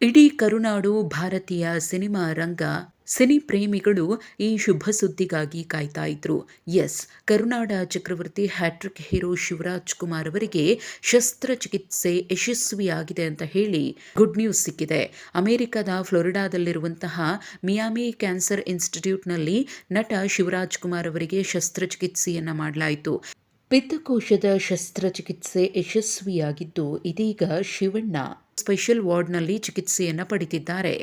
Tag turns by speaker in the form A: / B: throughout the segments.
A: ಇಡೀ ಕರುನಾಡು ಭಾರತೀಯ ಸಿನಿಮಾ ರಂಗ ಸಿನಿ ಪ್ರೇಮಿಗಳು ಈ ಶುಭ ಸುದ್ದಿಗಾಗಿ ಕಾಯ್ತಾ ಇದ್ರು. ಎಸ್, ಕರುನಾಡ ಚಕ್ರವರ್ತಿ ಹ್ಯಾಟ್ರಿಕ್ ಹೀರೋ ಶಿವರಾಜ್ ಕುಮಾರ್ ಅವರಿಗೆ ಶಸ್ತ್ರಚಿಕಿತ್ಸೆ ಯಶಸ್ವಿಯಾಗಿದೆ ಅಂತ ಹೇಳಿ ಗುಡ್ ನ್ಯೂಸ್ ಸಿಕ್ಕಿದೆ. ಅಮೆರಿಕದ ಫ್ಲೋರಿಡಾದಲ್ಲಿರುವಂತಹ ಮಿಯಾಮಿ ಕ್ಯಾನ್ಸರ್ ಇನ್ಸ್ಟಿಟ್ಯೂಟ್ನಲ್ಲಿ ನಟ ಶಿವರಾಜ್ ಕುಮಾರ್ ಅವರಿಗೆ ಶಸ್ತ್ರಚಿಕಿತ್ಸೆಯನ್ನು ಮಾಡಲಾಯಿತು. ಪಿತ್ತಕೋಶದ ಶಸ್ತ್ರಚಿಕಿತ್ಸೆ ಯಶಸ್ವಿಯಾಗಿದ್ದು ಇದೀಗ ಶಿವಣ್ಣ ಸ್ಪೆಷಲ್ ವಾರ್ಡ್ನಲ್ಲಿ ಚಿಕಿತ್ಸೆಯನ್ನು ಪಡೆದಿದ್ದಾರೆ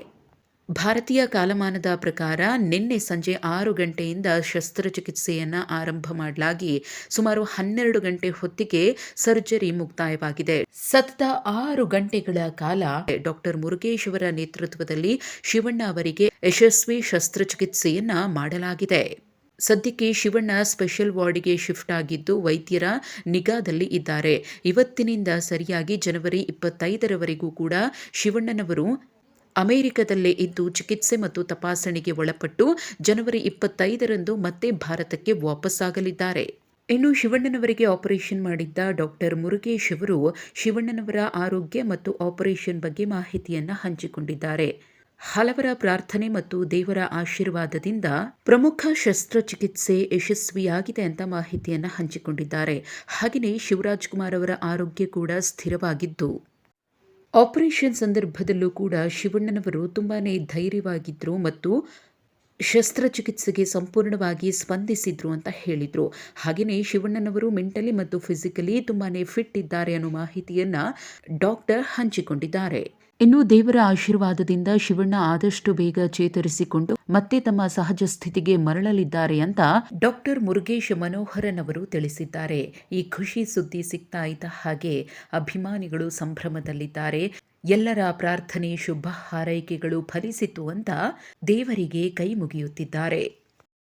A: ಭಾರತೀಯ ಕಾಲಮಾನದ ಪ್ರಕಾರ ನಿನ್ನೆ ಸಂಜೆ ಆರು ಗಂಟೆಯಿಂದ ಶಸ್ತ್ರಚಿಕಿತ್ಸೆಯನ್ನು ಆರಂಭ ಮಾಡಲಾಗಿ ಸುಮಾರು ಹನ್ನೆರಡು ಗಂಟೆ ಹೊತ್ತಿಗೆ ಸರ್ಜರಿ ಮುಕ್ತಾಯವಾಗಿದೆ. ಸತತ ಆರು ಗಂಟೆಗಳ ಕಾಲ ಡಾಕ್ಟರ್ ಮುರುಗೇಶ್ ಅವರ ನೇತೃತ್ವದಲ್ಲಿ ಶಿವಣ್ಣ ಅವರಿಗೆ ಯಶಸ್ವಿ ಶಸ್ತ್ರಚಿಕಿತ್ಸೆಯನ್ನ ಮಾಡಲಾಗಿದೆ. ಸದ್ಯಕ್ಕೆ ಶಿವಣ್ಣ ಸ್ಪೆಷಲ್ ವಾರ್ಡ್ಗೆ ಶಿಫ್ಟ್ ಆಗಿದ್ದು ವೈದ್ಯರ ನಿಗಾದಲ್ಲಿ ಇದ್ದಾರೆ. ಇವತ್ತಿನಿಂದ ಸರಿಯಾಗಿ ಜನವರಿ ಇಪ್ಪತ್ತೈದರವರೆಗೂ ಕೂಡ ಶಿವಣ್ಣನವರು ಅಮೆರಿಕದಲ್ಲೇ ಇದ್ದು ಚಿಕಿತ್ಸೆ ಮತ್ತು ತಪಾಸಣೆಗೆ ಒಳಪಟ್ಟು ಜನವರಿ ಇಪ್ಪತ್ತೈದರಂದು ಮತ್ತೆ ಭಾರತಕ್ಕೆ ವಾಪಸ್ಸಾಗಲಿದ್ದಾರೆ. ಇನ್ನು ಶಿವಣ್ಣನವರಿಗೆ ಆಪರೇಷನ್ ಮಾಡಿದ್ದ ಡಾಕ್ಟರ್ ಮುರುಗೇಶ್ ಅವರು ಶಿವಣ್ಣನವರ ಆರೋಗ್ಯ ಮತ್ತು ಆಪರೇಷನ್ ಬಗ್ಗೆ ಮಾಹಿತಿಯನ್ನು ಹಂಚಿಕೊಂಡಿದ್ದಾರೆ. ಹಲವರ ಪ್ರಾರ್ಥನೆ ಮತ್ತು ದೇವರ ಆಶೀರ್ವಾದದಿಂದ ಪ್ರಮುಖ ಶಸ್ತ್ರಚಿಕಿತ್ಸೆ ಯಶಸ್ವಿಯಾಗಿದೆ ಅಂತ ಮಾಹಿತಿಯನ್ನು ಹಂಚಿಕೊಂಡಿದ್ದಾರೆ. ಹಾಗೆಯೇ ಶಿವರಾಜ್ ಕುಮಾರ್ ಅವರ ಆರೋಗ್ಯ ಕೂಡ ಸ್ಥಿರವಾಗಿದ್ದು, ಆಪರೇಷನ್ ಸಂದರ್ಭದಲ್ಲೂ ಕೂಡ ಶಿವಣ್ಣನವರು ತುಂಬಾ ಧೈರ್ಯವಾಗಿದ್ದರು ಮತ್ತು ಶಸ್ತ್ರಚಿಕಿತ್ಸೆಗೆ ಸಂಪೂರ್ಣವಾಗಿ ಸ್ಪಂದಿಸಿದ್ರು ಅಂತ ಹೇಳಿದರು. ಹಾಗೆಯೇ ಶಿವಣ್ಣನವರು ಮೆಂಟಲಿ ಮತ್ತು ಫಿಸಿಕಲಿ ತುಂಬಾ ಫಿಟ್ ಇದ್ದಾರೆ ಅನ್ನೋ ಮಾಹಿತಿಯನ್ನು ಡಾಕ್ಟರ್ ಹಂಚಿಕೊಂಡಿದ್ದಾರೆ. ಇನ್ನು ದೇವರ ಆಶೀರ್ವಾದದಿಂದ ಶಿವಣ್ಣ ಆದಷ್ಟು ಬೇಗ ಚೇತರಿಸಿಕೊಂಡು ಮತ್ತೆ ತಮ್ಮ ಸಹಜ ಸ್ಥಿತಿಗೆ ಮರಳಲಿದ್ದಾರೆ ಅಂತ ಡಾಕ್ಟರ್ ಮುರುಗೇಶ್ ಮನೋಹರನ್ ಅವರು ತಿಳಿಸಿದ್ದಾರೆ. ಈ ಖುಷಿ ಸುದ್ದಿ ಸಿಗ್ತಾ ಇದ್ದ ಹಾಗೆ ಅಭಿಮಾನಿಗಳು ಸಂಭ್ರಮದಲ್ಲಿದ್ದಾರೆ. ಎಲ್ಲರ ಪ್ರಾರ್ಥನೆ ಶುಭ ಹಾರೈಕೆಗಳು ಫಲಿಸಿತು ಅಂತ ದೇವರಿಗೆ ಕೈ ಮುಗಿಯುತ್ತಿದ್ದಾರೆ.